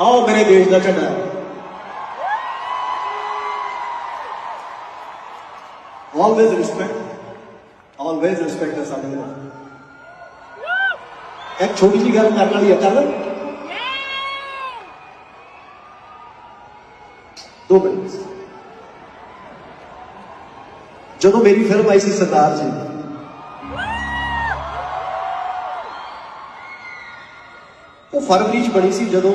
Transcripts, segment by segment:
ਆਓ ਮੇਰੇ ਦੇਸ਼ ਦਾ ਝੰਡਾ। ਆਲਵੇਜ਼ ਰਿਸਪੈਕਟ ਆਲਵੇਜ਼ ਰਿਸਪੈਕਟ ਹੈ ਸਾਡੇ ਨਾਲ। ਇੱਕ ਛੋਟੀ ਜਿਹੀ ਗੱਲ ਕਰਨ ਵਾਲੀ ਹੈ, ਕਰ ਦੋ ਮਿੰਟ। ਜਦੋਂ ਮੇਰੀ ਫਿਲਮ ਆਈ ਸੀ ਸਰਦਾਰ ਜੀ, ਉਹ ਫਰਵਰੀ ਚ ਬਣੀ ਸੀ ਜਦੋਂ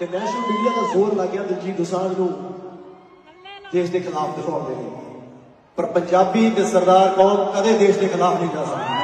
ਤੇ ਨੈਸ਼ਨਲ ਮੀਡੀਆ ਦਾ ਜ਼ੋਰ ਲੱਗ ਗਿਆ ਦਿਲਜੀਤ ਦੋਸਾਂਝ ਨੂੰ ਦੇਸ਼ ਦੇ ਖਿਲਾਫ ਦਿਖਾਉਣ ਦੇ ਲਈ। ਪਰ ਪੰਜਾਬੀ ਤੇ ਸਰਦਾਰ ਕੌਮ ਕਦੇ ਦੇਸ਼ ਦੇ ਖਿਲਾਫ ਨਹੀਂ ਜਾ ਸਕਦੇ।